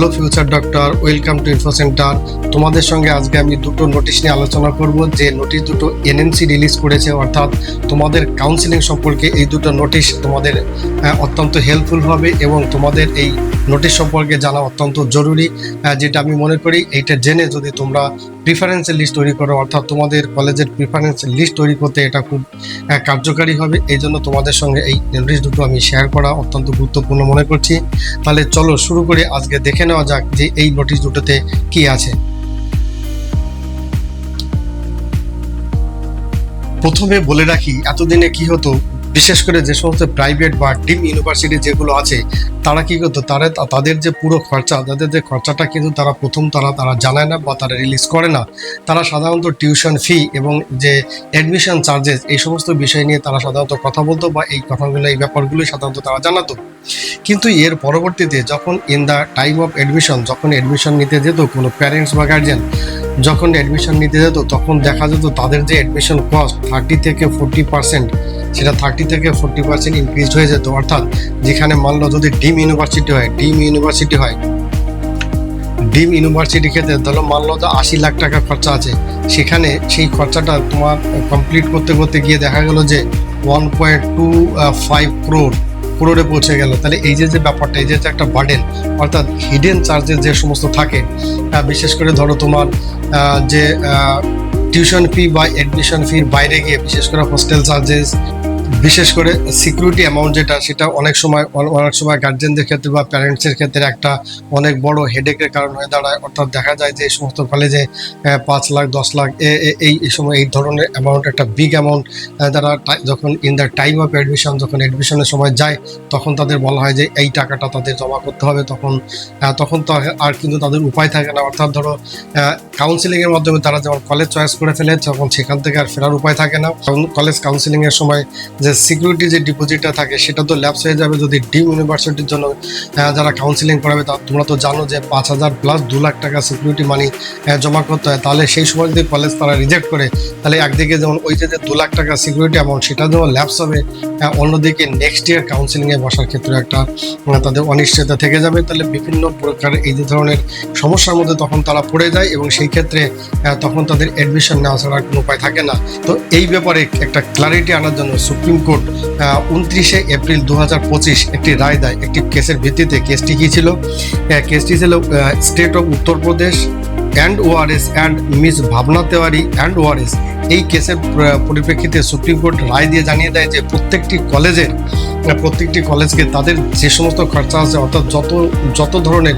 Hello future doctor, welcome to info centre. তোমাদের সঙ্গে আজকে আমি দুটো নোটিশ নিয়ে আলোচনা করব। যে নোটিশ দুটো এনএমসি রিলিজ করেছে, অর্থাৎ তোমাদের কাউন্সিলিং সম্পর্কে এই দুটো নোটিশ তোমাদের অত্যন্ত হেল্পফুল হবে এবং তোমাদের এই নোটিশ সম্পর্কে জানা অত্যন্ত জরুরি। যেটা আমি মনে করি, এইটা জেনে যদি তোমরা প্রিফারেন্সের লিস্ট তৈরি করো, অর্থাৎ তোমাদের কলেজের প্রিফারেন্স লিস্ট তৈরি করতে এটা খুব কার্যকারী হবে। এই জন্য তোমাদের সঙ্গে এই নোটিশ দুটো আমি শেয়ার করা অত্যন্ত গুরুত্বপূর্ণ মনে করছি। তাহলে চলো শুরু করে, আজকে দেখে নেওয়া যাক যে এই নোটিশ দুটোতে কি আছে। প্রথমে বলে রাখি, এতদিনে কি হতো বিশেষ করে যে সমস্ত প্রাইভেট বা ডিম ইউনিভার্সিটি যেগুলো আছে, তারা কি করতো? তারা তাদের যে পুরো খরচা, তাদের যে খরচাটা কিন্তু তারা প্রথম তারা তারা জানায় না বা তারা রিলিজ করে না। তারা সাধারণত টিউশন ফি এবং যে অ্যাডমিশন চার্জেস এই সমস্ত বিষয় নিয়ে তারা সাধারণত কথা বলতো বা এই কথাগুলো, এই ব্যাপারগুলোই সাধারণত তারা জানাতো। কিন্তু এর পরবর্তীতে যখন in the time of admission যখন অ্যাডমিশন নিতে যেত কোনো প্যারেন্টস বা গার্জেন যখন অ্যাডমিশন নিতে যেত, তখন দেখা যেত তাদের যে অ্যাডমিশন কস্ট থার্টি থেকে ফোর্টি পার্সেন্ট সেটা থার্টি থেকে ফোর্টি পার্সেন্ট ইনক্রিজ হয়ে যেত। অর্থাৎ যেখানে মানলো যদি ডিম ইউনিভার্সিটি হয়, ডিম ইউনিভার্সিটি হয়, ডিম ইউনিভার্সিটি ক্ষেত্রে ধরো মানলো যে আশি লাখ টাকা খরচা আছে। সেখানে সেই খরচাটা তোমার কমপ্লিট করতে করতে গিয়ে দেখা গেলো যে one point two five crore ক্রোডে পৌঁছে গেল। তাহলে এই যে যে ব্যাপারটা, এই যে একটা বার্ডেন অর্থাৎ হিডেন চার্জেস যে সমস্ত থাকে বিশেষ করে ধরো তোমার যে টিউশন ফি বা অ্যাডমিশন ফির বাইরে গিয়ে, বিশেষ করে হোস্টেল চার্জেস বিশেষ করে সিকিউরিটি অ্যামাউন্ট যেটা, সেটা অনেক সময় অনেক সময় গার্জেনদের ক্ষেত্রে বা প্যারেন্টসের ক্ষেত্রে একটা অনেক বড় হেডেকের কারণ হয়ে দাঁড়ায়। অর্থাৎ দেখা যায় যে, এই সমস্ত কলেজে পাঁচ লাখ, দশ লাখ এই এই সময় এই ধরনের অ্যামাউন্ট একটা বিগ অ্যামাউন্ট তারা যখন in the time of admission যখন অ্যাডমিশনের সময় যায়, তখন তাদের বলা হয় যে, এই টাকাটা তাদের জমা করতে হবে। তখন তখন তো আর কিন্তু তাদের উপায় থাকে না। অর্থাৎ ধরো কাউন্সিলিংয়ের মাধ্যমে তারা যখন কলেজ চয়েস করে ফেলে, তখন সেখান থেকে আর ফেরার উপায় থাকে না। কলেজ কাউন্সিলিংয়ের সময় যে সিকিউরিটি যে ডিপোজিটটা থাকে, সেটা তো ল্যাপস হয়ে যাবে যদি ডিম ইউনিভার্সিটির জন্য যারা কাউন্সিলিং করাবে, তা তোমরা তো জানো যে পাঁচ হাজার প্লাস দু লাখ টাকা সিকিউরিটি মানি জমা করতে হয়। তাহলে সেই সময় যদি কলেজ তারা রিজেক্ট করে, তাহলে একদিকে যেমন ওই যে দু লাখ টাকা সিকিউরিটি অ্যামাউন্ট সেটা যেমন ল্যাপস হবে অন্যদিকে নেক্সট ইয়ার কাউন্সিলিংয়ে বসার ক্ষেত্রে একটা তাদের অনিশ্চয়তা থেকে যাবে। তাহলে বিভিন্ন প্রকার এই যে ধরনের সমস্যার মধ্যে তখন তারা পড়ে যায় এবং সেই ক্ষেত্রে তখন তাদের অ্যাডমিশন নেওয়া ছাড়া কোনো উপায় থাকে না। তো এই ব্যাপারে একটা ক্লারিটি আনার জন্য সুপ্রিম কোর্ট উনত্রিশে এপ্রিল দু হাজার পঁচিশ একটি রায় দেয়। একটি কেসের ভিত্তিতে কেসটি কী ছিল? কেসটি ছিল state of Uttar Pradesh and ORS and miss Bhavna Tewari and ORS এই কেসের পরিপ্রেক্ষিতে সুপ্রিম কোর্ট রায় দিয়ে জানিয়ে দেয় যে, প্রত্যেকটি কলেজের প্রত্যেকটি কলেজকে তাদের যে সমস্ত খরচা আছে, অর্থাৎ যত যত ধরনের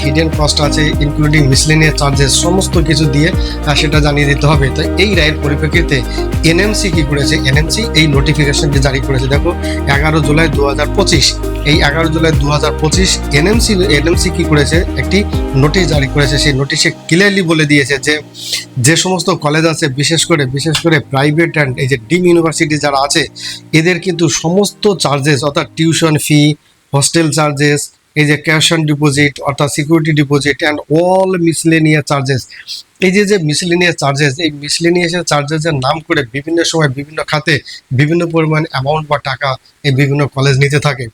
হিডেন কস্ট আছে ইনক্লুডিং মিসলেনিয়াস চার্জেস সমস্ত কিছু দিয়ে সেটা জানিয়ে দিতে হবে। তো এই রায়ের পরিপ্রেক্ষিতে এনএমসি কি করেছে? এনএমসি এই নোটিফিকেশনটি জারি করেছে। দেখো, এগারো জুলাই দু এই এগারো জুলাই দু হাজার পঁচিশ এনএমসি এনএমসি কি করেছে? একটি নোটিশ জারি করেছে। সেই নোটিশে ক্লিয়ারলি বলে দিয়েছে যে যে সমস্ত কলেজ আছে, বিশেষ করে বিশেষ করে প্রাইভেট অ্যান্ড এই যে ডিম ইউনিভার্সিটি যারা আছে, এদের কিন্তু সমস্ত চার্জেস অর্থাৎ টিউশন ফি হোস্টেল চার্জেস এই যে ক্যাশ অন ডিপোজিট অর্থাৎ security deposit and all miscellaneous charges এই যে যে মিসলেনিয়াস চার্জেস এই মিসলেনিয়াসের চার্জেসের নাম করে বিভিন্ন সময় বিভিন্ন খাতে বিভিন্ন পরিমাণ অ্যামাউন্ট বা টাকা এই বিভিন্ন কলেজ নিতে থাকে।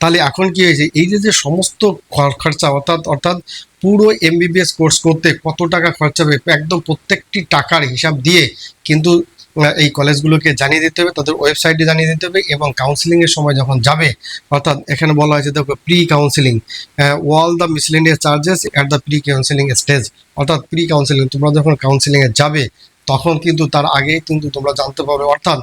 তাহলে এখন কি হয়েছে? এই যে যে সমস্ত খর- খরচা, অর্থাৎ অর্থাৎ পুরো এমবিবিএস কোর্স করতে কত টাকা খরচা হবে, একদম প্রত্যেকটি টাকার হিসাব দিয়ে কিন্তু এই কলেজগুলোকে জানিয়ে দিতে হবে, তাদের ওয়েবসাইটে জানিয়ে দিতে হবে এবং কাউন্সিলিংয়ের সময় যখন যাবে, অর্থাৎ এখানে বলা হয়েছে, দেখো pre counselling all the miscellaneous charges at the pre counselling stage অর্থাৎ প্রি কাউন্সিলিং তোমরা যখন কাউন্সিলিংয়ে যাবে তখন কিন্তু তার আগেই কিন্তু তোমরা জানতে পারবে। অর্থাৎ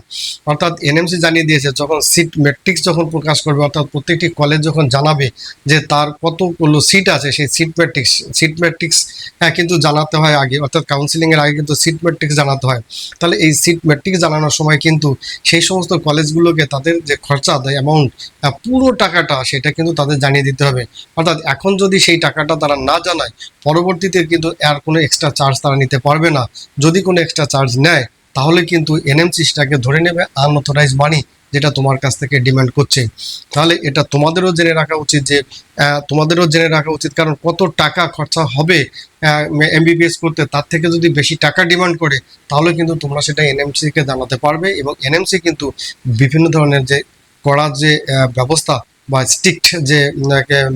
অর্থাৎ এনএমসি জানিয়ে দিয়েছে, যখন সিট ম্যাট্রিক্স যখন প্রকাশ করবে, অর্থাৎ প্রত্যেকটি কলেজ যখন জানাবে যে তার কতগুলো সিট আছে, সেই সিট ম্যাট্রিক্স সিট ম্যাট্রিক্স হ্যাঁ কিন্তু জানাতে হয় আগে। অর্থাৎ কাউন্সিলিংয়ের আগে কিন্তু সিট ম্যাট্রিক্স জানাতে হয়। তাহলে এই সিট ম্যাট্রিক্স জানানোর সময় কিন্তু সেই সমস্ত কলেজগুলোকে তাদের যে খরচা দেয় অ্যামাউন্ট পুরো টাকাটা সেটা কিন্তু তাদের জানিয়ে দিতে হবে। অর্থাৎ এখন যদি সেই টাকাটা তারা না জানায় পরবর্তীতে কিন্তু আর কোনো এক্সট্রা চার্জ তারা নিতে পারবে না। যদি কোনো এক্সট্রা চার্জ নেয়, তাহলে কিন্তু এনএমসি সেটাকে ধরে নেবে আনঅথরাইজ মানি যেটা তোমার কাছ থেকে ডিমান্ড করছে। তাহলে এটা তোমাদেরও জেনে রাখা উচিত যে তোমাদেরও জেনে রাখা উচিত কারণ কত টাকা খরচা হবে এমবিবিএস করতে। তার থেকে যদি বেশি টাকা ডিমান্ড করে, তাহলে কিন্তু তোমরা সেটা এনএমসিকে জানাতে পারবে এবং এনএমসি কিন্তু বিভিন্ন ধরনের যে করার যে ব্যবস্থা বা স্ট্রিক্ট যে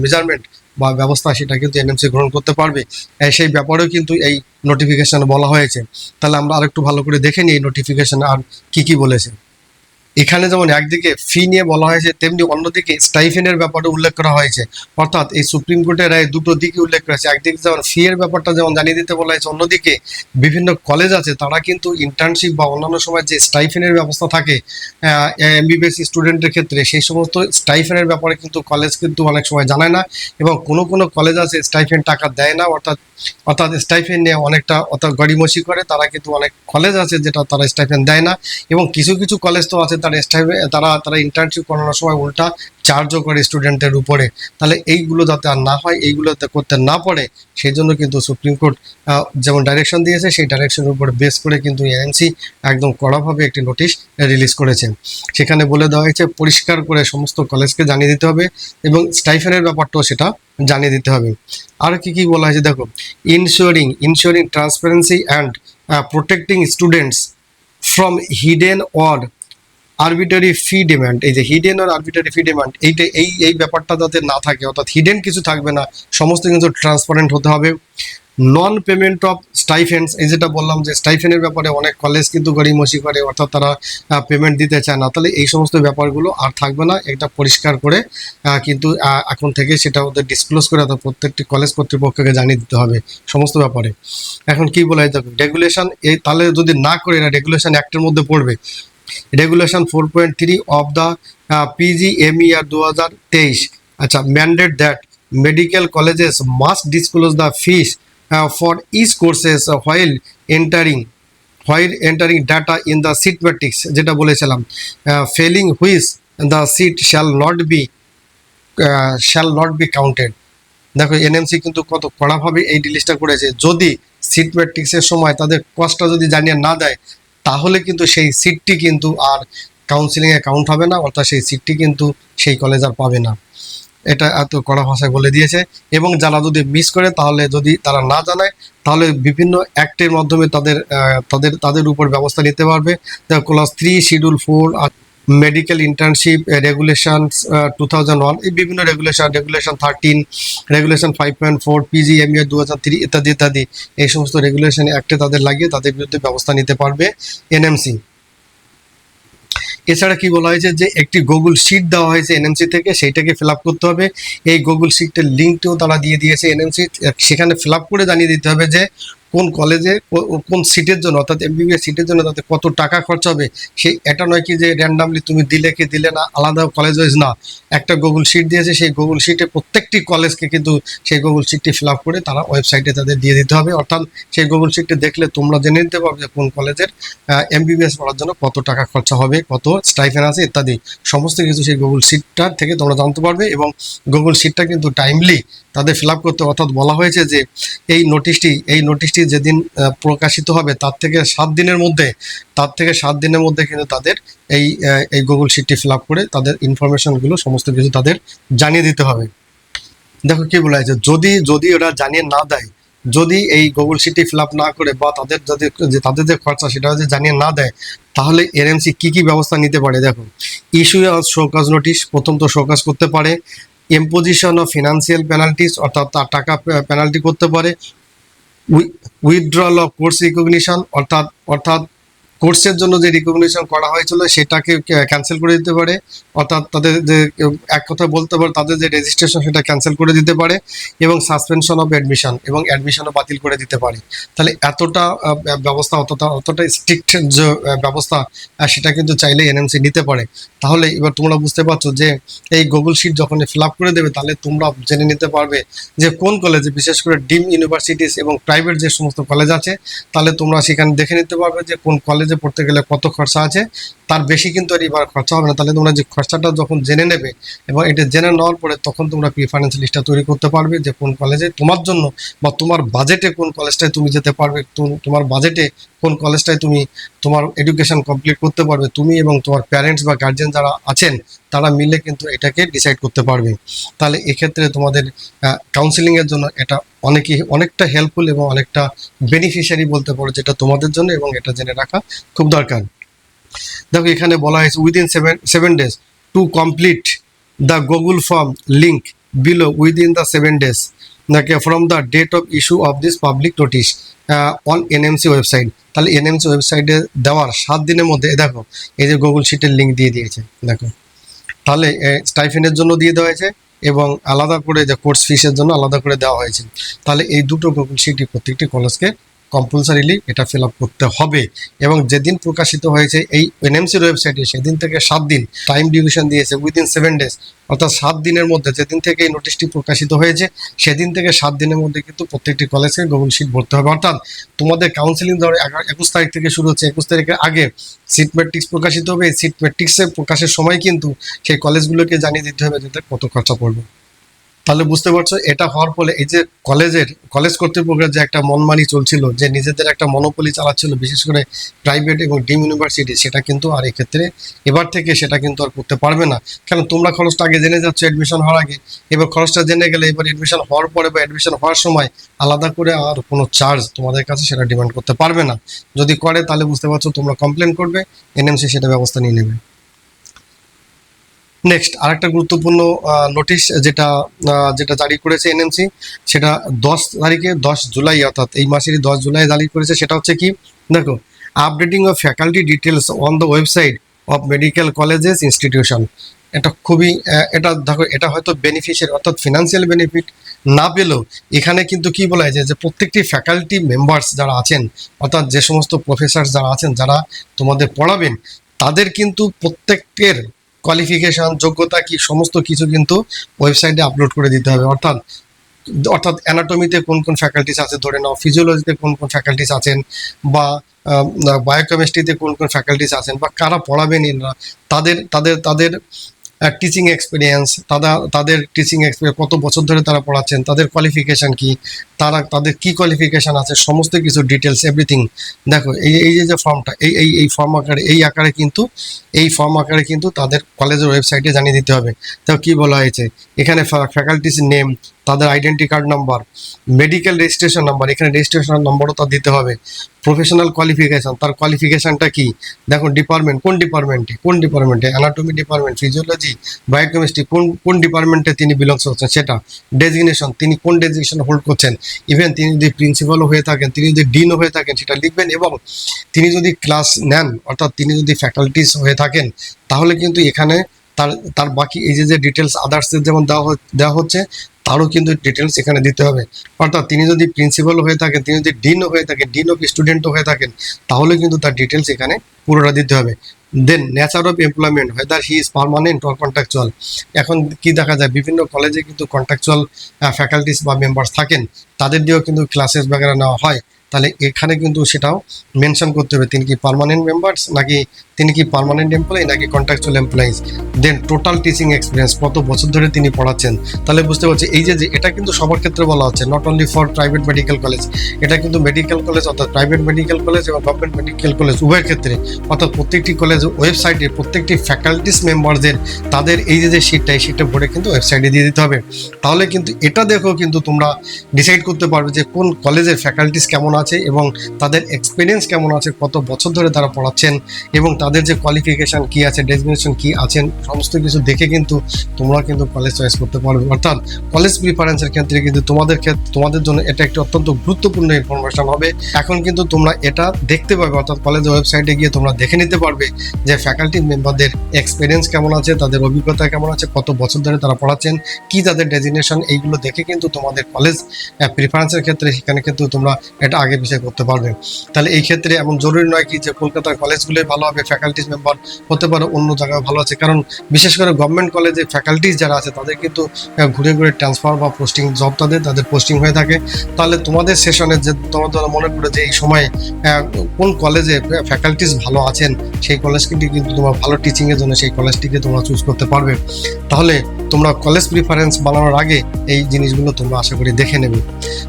মেজারমেন্ট বা ব্যবস্থা সেটা কিন্তু এনএমসি গ্রহণ করতে পারবে। সেই ব্যাপারেও কিন্তু এই নোটিফিকেশনে বলা হয়েছে। তাহলে আমরা আরেকটু ভালো করে দেখে নিই নোটিফিকেশন আর কি কি বলেছে। এখানে যেমন একদিকে ফি নিয়ে বলা হয়েছে, তেমনি অন্যদিকে স্টাইফেনের ব্যাপারে উল্লেখ করা হয়েছে। অর্থাৎ এই সুপ্রিম কোর্টের রায় দুটো দিকে উল্লেখ করেছে একদিকে যেমন ফি এর ব্যাপারটা যেমন জানিয়ে দিতে বলা হয়েছে, অন্যদিকে বিভিন্ন কলেজ আছে, তারা কিন্তু ইন্টার্নশিপ বা অন্যান্য সময় যে স্টাইফেনের ব্যবস্থা থাকে এমবিবিএস স্টুডেন্টের ক্ষেত্রে, সেই সমস্ত স্টাইফেনের ব্যাপারে কিন্তু কলেজ কিন্তু অনেক সময় জানায় না এবং কোনো কোনো কলেজ আছে স্টাইফেন টাকা দেয় না। অর্থাৎ অর্থাৎ স্টাইফেন নিয়ে অনেকটা অর্থাৎ গড়িমসি করে, তারা কিন্তু অনেক কলেজ আছে যেটা তারা স্টাইফেন দেয় না। এবং কিছু কিছু কলেজ তো আছে তারা স্টাইফে তারা তারা ইন্টার্নশিপ করানোর সময় উল্টা চার্জও করে স্টুডেন্টের উপরে। তাহলে এইগুলো যাতে আর না হয়, এইগুলো যাতে করতে না পারে সেই জন্য কিন্তু সুপ্রিম কোর্ট যেমন ডাইরেকশন দিয়েছে, সেই ডাইরেকশনের উপরে বেস করে কিন্তু এএনসি একদম কড়াভাবে একটি নোটিশ রিলিজ করেছে। সেখানে বলে দেওয়া হয়েছে, পরিষ্কার করে সমস্ত কলেজকে জানিয়ে দিতে হবে এবং স্টাইফেনের ব্যাপারটাও সেটা জানিয়ে দিতে হবে। আর কি কি বলা হয়েছে? দেখো ensuring ensuring transparency and protecting students from hidden or arbitrary fee demand এই যে হিডেন আর আরবিটারি ফি ডিমান্ড এইটা, এই এই ব্যাপারটা যাতে না থাকে, অর্থাৎ হিডেন কিছু থাকবে না, সমস্ত কিন্তু ট্রান্সপারেন্ট হতে হবে। নন পেমেন্ট অফ স্টাইফেন্স এই যেটা বললাম যে স্টাইফেনের ব্যাপারে অনেক কলেজ কিন্তু গড়িমসি করে, অর্থাৎ তারা পেমেন্ট দিতে চায় না, তাহলে এই সমস্ত ব্যাপারগুলো আর থাকবে না। এটা পরিষ্কার করে কিন্তু এখন থেকে সেটা ওদের ডিসক্লোজ করে অর্থাৎ প্রত্যেকটি কলেজ কর্তৃপক্ষকে জানিয়ে দিতে হবে সমস্ত ব্যাপারে। এখন কি বলা হয় রেগুলেশন এই তাহলে যদি না করে না রেগুলেশন অ্যাক্টের মধ্যে পড়বে regulation four point three of the PG M year দু হাজার তেইশ আচ্ছা mandate that medical colleges must disclose the fees for each courses while entering while entering data in the seat matrix যেটা বলেছিলাম failing which the seat shall not be shall not be counted দেখো NMC কিন্তু কত কড়াভাবে এই রিলিজটা করেছে। যদি seat ম্যাট্রিক্সের সময় তাদের কষ্টটা যদি জানিয়ে না দেয় তাহলে কিন্তু সেই সিটটি কিন্তু আর কাউন্সিলিংয়ে কাউন্ট হবে না, অর্থাৎ সেই সিটটি কিন্তু সেই কলেজ আর পাবে না। এটা এত কড়া ভাষায় বলে দিয়েছে। এবং যারা যদি মিস করে, তাহলে যদি তারা না জানায়, তাহলে বিভিন্ন অ্যাক্টের মাধ্যমে তাদের তাদের তাদের উপর ব্যবস্থা নিতে পারবে। Class three schedule four medical internship regulation two thousand one এই বিভিন্ন regulation regulation thirteen regulation five point four PG M দু হাজার থ্রি ইত্যাদি ইত্যাদি। এই সমস্ত রেগুলেশন অ্যাক্টে তাদের লাগিয়ে তাদের বিরুদ্ধে ব্যবস্থা নিতে পারবে এনএমসি এছাড়া কি বলা হয়েছে যে একটি গুগল শিট দেওয়া হয়েছে এনএমসি থেকে, সেইটাকে ফিল করতে হবে। এই গুগল শিটের লিঙ্কটিও তারা দিয়ে দিয়েছে এনএমসি সেখানে ফিল করে জানিয়ে দিতে হবে যে কোন কলেজে কোন সিটের জন্য, অর্থাৎ এমবিবিএস সিটের জন্য তাতে কত টাকা খরচ হবে? সেই এটা নয় কি যে র্যান্ডামলি তুমি দিলে কি দিলে না, আলাদা কলেজ ওয়াইজ না। একটা গুগল শিট দিয়েছে, সেই গুগল শিটে প্রত্যেকটি কলেজকে কিন্তু সেই গুগল শিটটি ফিল আপ করে তারা ওয়েবসাইটে তাদের দিয়ে দিতে হবে। অর্থাৎ সেই গুগল শিটটি দেখলে তোমরা জেনে নিতে পারবে যে কোন কলেজের এমবিবিএস পড়ার জন্য কত টাকা খরচা হবে, কত স্টাইফেন আছে, ইত্যাদি। সমস্ত কিছু সেই গুগল শিটটা থেকে তোমরা জানতে পারবে এবং গুগল শিটটা কিন্তু টাইমলি তাদের ফিল আপ করতে, অর্থাৎ বলা হয়েছে যে এই নোটিশটি এই নোটিশটি যেদিন প্রকাশিত হবে তার থেকে সাত দিনের মধ্যে, তার থেকে সাত দিনের মধ্যে কিন্তু তাদের এই এই গুগল শিটটি ফিল আপ করে তাদের ইনফরমেশনগুলো সমস্ত কিছু তাদের জানিয়ে দিতে হবে। দেখো কি বলা হয়েছে, যদি যদি ওরা জানিয়ে না দেয়, যদি এই গুগল শিটটি ফিল না করে বা তাদের যদি তাদের যে খরচা সেটা যদি জানিয়ে না দেয়, তাহলে এনএমসি কি কি ব্যবস্থা নিতে পারে? দেখো ইস্যু অফ শোকাজ নোটিশ প্রথম তো শোকাজ করতে পারে ইম্পোজিশন অফ ফিনান্সিয়াল পেনাল্টিস অর্থাৎ তার টাকা পেনাল্টি করতে পারে উইথড্রল অফ কোর্স রিকগনিশন অর্থাৎ অর্থাৎ কোর্সের জন্য যে রিকগনিশন করা হয়েছিল সেটাকে ক্যান্সেল করে দিতে পারে। অর্থাৎ তাদের যে এক কথা বলতে পারে, তাদের যে রেজিস্ট্রেশন সেটা ক্যান্সেল করে দিতে পারে এবং সাসপেনশন অফ অ্যাডমিশন এবং অ্যাডমিশনও বাতিল করে দিতে পারে। তাহলে এতটা ব্যবস্থা অতটা অতটা স্ট্রিক্ট যে ব্যবস্থা সেটা কিন্তু চাইলে এনএমসি নিতে পারে। তাহলে এবার তোমরা বুঝতে পারছ যে এই গুগল শিট যখন ফিল আপ করে দেবে, তাহলে তোমরা জেনে নিতে পারবে যে কোন কলেজে বিশেষ করে ডিম ইউনিভার্সিটিস এবং প্রাইভেট যে সমস্ত কলেজ আছে, তাহলে তোমরা সেখানে দেখে নিতে পারবে যে কোন কলেজে পড়তে গেলে কত খরচা আছে? তার বেশি কিন্তু এবার খরচা হবে না। তাহলে তোমরা যে খরচাটা যখন জেনে নেবে এবং এটা জেনে নেওয়ার পরে তখন তোমরা প্রিফারেন্স লিস্টটা তৈরি করতে পারবে? যে কোন কলেজে তোমার জন্য বা তোমার বাজেটে কোন কলেজটায় তুমি যেতে পারবে? তোমার বাজেটে কোন কলেজটায় তুমি তোমার এডুকেশন কমপ্লিট করতে পারবে? তুমি এবং তোমার প্যারেন্টস বা গার্জেন যারা আছেন, তারা মিলে কিন্তু এটাকে ডিসাইড করতে পারবে। তাহলে এক্ষেত্রে তোমাদের কাউন্সিলিংয়ের জন্য এটা অনেকই অনেকটা হেল্পফুল এবং অনেকটা বেনিফিশিয়ারি বলতে পারো যেটা তোমাদের জন্য এবং এটা জেনে রাখা খুব দরকার। দেখো এখানে বলা হয়েছে within seven seven days to complete the Google form link below within the seven days নাকি from the date of issue of this public notice on NMC website তাহলে এনএমসি ওয়েবসাইটে দেওয়ার সাত দিনের মধ্যে দেখো, এই যে গুগল শিটের লিঙ্ক দিয়ে দিয়েছে, দেখো। তাহলে স্টাইফেনের জন্য দিয়ে দেওয়া হয়েছে এবং আলাদা করে যে কোর্স ফিসের জন্য আলাদা করে দেওয়া হয়েছে। তাহলে এই দুটো গুগল শিটই প্রত্যেকটি কলেজকে কম্পালসারিলি এটা ফিল আপ করতে হবে। এবং যেদিন প্রকাশিত হয়েছে এই এনএমসির ওয়েবসাইটে সেদিন থেকে সাত দিন টাইম ডিউরেশন দিয়েছে উইদিন সেভেন ডেজ অর্থাৎ সাত দিনের মধ্যে যেদিন থেকে এই নোটিশটি প্রকাশিত হয়েছে, সেদিন থেকে সাত দিনের মধ্যে কিন্তু প্রত্যেকটি কলেজে গুগল শিট ভরতে হবে। অর্থাৎ তোমাদের কাউন্সিলিং ধরো একুশ তারিখ থেকে শুরু হচ্ছে, একুশ তারিখের আগে সিট ম্যাট্রিক্স প্রকাশিত হবে। এই সিট ম্যাট্রিক্সের প্রকাশের সময় কিন্তু সেই কলেজগুলোকে জানিয়ে দিতে হবে যাতে কত খরচা পড়বে। তাহলে বুঝতে পারছ, এটা হওয়ার ফলে এই যে কলেজের, কলেজ কর্তৃপক্ষের যে একটা মনমানি চলছিল, যে নিজেদের একটা মনোপলি চালাচ্ছিল, বিশেষ করে প্রাইভেট এবং ডিম ইউনিভার্সিটি সেটা কিন্তু আর এক্ষেত্রে এবার থেকে সেটা কিন্তু আর করতে পারবে না। কারণ তোমরা খরচটা আগে জেনে যাচ্ছ অ্যাডমিশন হওয়ার আগে। এবার খরচটা জেনে গেলে এবার অ্যাডমিশন হওয়ার পরে বা অ্যাডমিশন হওয়ার সময় আলাদা করে আর কোনো চার্জ তোমাদের কাছে সেটা ডিমান্ড করতে পারবে না। যদি করে, তাহলে বুঝতে পারছ, তোমরা কমপ্লেন করবে এনএমসি সেটা ব্যবস্থা নিয়ে নেবে। নেক্সট আরেকটা গুরুত্বপূর্ণ নোটিশ যেটা যেটা জারি করেছে এনএমসি সেটা দশ তারিখে, দশ জুলাই অর্থাৎ এই মাসেরই দশ জুলাই জারি করেছে, সেটা হচ্ছে কি? দেখো updating of faculty details on the website of medical colleges institution এটা খুবই এটা দেখো, এটা হয়তো বেনিফিশিয়ারি অর্থাৎ ফিনান্সিয়াল বেনিফিট না পেলেও এখানে কিন্তু কি বলা হয়েছে যে প্রত্যেকটি ফ্যাকাল্টি মেম্বার্স যারা আছেন, অর্থাৎ যে সমস্ত প্রফেসর যারা আছেন, যারা তোমাদের পড়াবেন, তাদের কিন্তু প্রত্যেকের কোয়ালিফিকেশন যোগ্যতা কি, সমস্ত কিছু কিন্তু ওয়েবসাইটে আপলোড করে দিতে হবে। অর্থাৎ অর্থাৎ অ্যানাটমিতে কোন কোন ফ্যাকাল্টিস আছে ধরে নাও ফিজিওলজিতে কোন কোন ফ্যাকাল্টিস আছেন বা বায়োকেমিস্ট্রিতে কোন কোন ফ্যাকাল্টিস আছেন বা কারা পড়াবেন এনারা তাদের তাদের তাদের টিচিং এক্সপিরিয়েন্স তারা তাদের টিচিং এক্সপিরিয়েন্স কত বছর ধরে তারা পড়াচ্ছেন, তাদের কোয়ালিফিকেশান কী, তারা, তাদের কী কোয়ালিফিকেশান আছে, সমস্ত কিছু ডিটেলস এভরিথিং দেখো, এই এই যে ফর্মটা এই এই এই ফর্ম আকারে, এই আকারে কিন্তু, এই ফর্ম আকারে কিন্তু তাদের কলেজের ওয়েবসাইটে জানিয়ে দিতে হবে। তো কী বলা হয়েছে? এখানে ফ্যাকাল্টিস নেম তাদের identity card number medical registration number এখানে রেজিস্ট্রেশন নাম্বারও তার দিতে হবে। প্রফেশনাল কোয়ালিফিকেশন তার কোয়ালিফিকেশনটা কি? দেখো ডিপার্টমেন্ট কোন ডিপার্টমেন্টে কোন ডিপার্টমেন্টে অ্যানাটমি ডিপার্টমেন্ট ফিজিওলজি বায়োকেমিস্ট্রি কোন কোন ডিপার্টমেন্টে তিনি বিলংস করছেন? সেটা। ডেজিগনেশন তিনি কোন ডেজিগনেশন হোল্ড করছেন? ইভেন তিনি যদি প্রিন্সিপালও হয়ে থাকেন, তিনি যদি ডিনও হয়ে থাকেন, সেটা লিখবেন এবং তিনি যদি ক্লাস নেন, অর্থাৎ তিনি যদি ফ্যাকাল্টিস হয়ে থাকেন, তাহলে কিন্তু এখানে তার তার বাকি এই যে যে ডিটেলস আদার্সের যেমন দেওয়া দেওয়া হচ্ছে, তারও কিন্তু ডিটেলস এখানে দিতে হবে। অর্থাৎ তিনি যদি প্রিন্সিপাল হয়ে থাকেন, তিনি যদি ডিনও হয়ে থাকেন ডিন অফ স্টুডেন্টও হয়ে থাকেন, তাহলে কিন্তু তার ডিটেলস এখানে পুরোটা দিতে হবে। Then nature of employment whether he is permanent or contractual এখন কি দেখা যায়, বিভিন্ন কলেজে কিন্তু কন্ট্রাকচুয়াল ফ্যাকাল্টিস বা মেম্বার্স থাকেন, তাদের দিয়েও কিন্তু ক্লাসেস বাগেরা নেওয়া হয়। তাহলে এখানে কিন্তু সেটাও মেনশন করতে হবে। তিনি কি পার্মানেন্ট মেম্বার্স নাকি তিনি কি পার্মানেন্ট এমপ্লয়ি নাকি contractual employees then total teaching experience কত বছর ধরে তিনি পড়াচ্ছেন? তাহলে বুঝতে পারছি, এই যে এটা কিন্তু সবার ক্ষেত্রে বলা হচ্ছে not only for private medical college এটা কিন্তু মেডিকেল কলেজ অর্থাৎ প্রাইভেট মেডিকেল কলেজ এবং গভর্নমেন্ট মেডিকেল কলেজ উভয়ের ক্ষেত্রে, অর্থাৎ প্রত্যেকটি কলেজ ওয়েবসাইটে প্রত্যেকটি ফ্যাকাল্টিস মেম্বারদের তাদের এই যে যে সিটটা এই সিটটা ভরে কিন্তু ওয়েবসাইটে দিয়ে দিতে হবে। তাহলে কিন্তু এটা দেখো কিন্তু তোমরা ডিসাইড করতে পারবে যে কোন কলেজের ফ্যাকাল্টিস কেমন আছে এবং তাদের এক্সপিরিয়েন্স কেমন আছে, কত বছর ধরে তারা পড়াচ্ছেন এবং তাদের যে কোয়ালিফিকেশন কি আছে ডেজিগনেশন কি আছেন সমস্ত কিছু দেখে কিন্তু তোমরা কিন্তু কলেজ চয়েস করতে পারবে। অর্থাৎ কলেজ প্রিফারেন্সের ক্ষেত্রে কিন্তু তোমাদের ক্ষেত্রে তোমাদের জন্য এটা একটি অত্যন্ত গুরুত্বপূর্ণ ইনফরমেশন হবে। এখন কিন্তু তোমরা এটা দেখতে পাবে, অর্থাৎ কলেজের ওয়েবসাইটে গিয়ে তোমরা দেখে নিতে পারবে যে ফ্যাকাল্টি মেম্বারদের এক্সপিরিয়েন্স কেমন আছে, তাদের অভিজ্ঞতা কেমন আছে, কত বছর ধরে তারা পড়াচ্ছেন, কি তাদের ডেজিগনেশন এইগুলো দেখে কিন্তু তোমাদের কলেজ প্রিফারেন্সের ক্ষেত্রে সেখানে কিন্তু তোমরা এটা আগে পিছিয়ে করতে পারবে। তাহলে এই ক্ষেত্রে এমন জরুরি নয় কি যে কলকাতার কলেজগুলোই ভালো হবে ফ্যাকাল্টিস মেম্বার হতে পারে, অন্য জায়গায় ভালো আছে। কারণ বিশেষ করে গভর্নমেন্ট কলেজে ফ্যাকাল্টিস যারা আছে, তাদের কিন্তু ঘুরে ঘুরে ট্রান্সফার বা পোস্টিং জব তাদের তাদের পোস্টিং হয়ে থাকে। তাহলে তোমাদের সেশনে যে তোমার তোমাদের মনে করে যে এই সময় কোন কলেজে ফ্যাকাল্টিস ভালো আছেন, সেই কলেজটি কিন্তু তোমার ভালো টিচিংয়ের জন্য সেই কলেজটিকে তোমরা চুজ করতে পারবে। তাহলে তোমরা কলেজ প্রিফারেন্স বানানোর আগে এই জিনিসগুলো তোমরা আশা করি দেখে নেবে।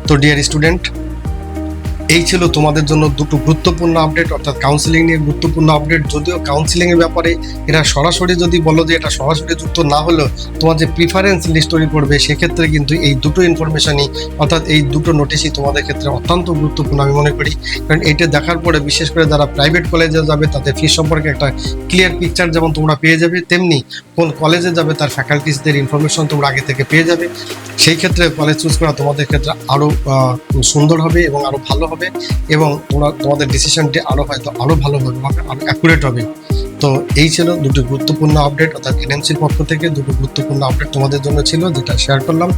তো ডিয়ার স্টুডেন্ট এই ছিল তোমাদের জন্য দুটো গুরুত্বপূর্ণ আপডেট অর্থাৎ কাউন্সিলিং নিয়ে গুরুত্বপূর্ণ আপডেট যদিও কাউন্সিলিং এর ব্যাপারে এরা সরাসরি যদি বলো যে এটা সরাসরি যুক্ত না হলেও তোমার যে প্রিফারেন্স লিস্ট তৈরি করবে, সেক্ষেত্রে কিন্তু এই দুটো ইনফরমেশনই অর্থাৎ এই দুটো নোটিশই তোমাদের ক্ষেত্রে অত্যন্ত গুরুত্বপূর্ণ আমি মনে করি। কারণ এটা দেখার পরে বিশেষ করে যারা প্রাইভেট কলেজে যাবে, তাদের ফিস সম্পর্কে একটা ক্লিয়ার পিকচার যেমন তোমরা পেয়ে যাবে, তেমনি কোন কলেজে যাবে তার ফ্যাকাল্টিসদের ইনফরমেশন তোমরা আগে থেকে পেয়ে যাবে। সেই ক্ষেত্রে কলেজ চুজ করা তোমাদের ক্ষেত্রে আরও সুন্দর হবে এবং আরও ভালো হবে এবং তোমরা তোমাদের ডিসিশনটি আরও হয়তো আরও ভালো হবে আরও অ্যাকুরেট হবে। তো এই ছিল দুটো গুরুত্বপূর্ণ আপডেট অর্থাৎ এনএমসির পক্ষ থেকে দুটো গুরুত্বপূর্ণ আপডেট তোমাদের জন্য ছিল, যেটা শেয়ার করলাম।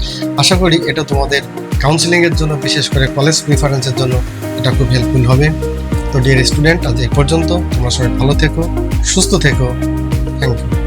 আশা করি এটা তোমাদের কাউন্সিলিংয়ের জন্য, বিশেষ করে কলেজ প্রিফারেন্সের জন্য এটা খুব হেল্পফুল হবে। তো ডিয়ার স্টুডেন্ট আজ এই পর্যন্ত তোমরা সবাই ভালো থেকো, সুস্থ থেকো। Thank you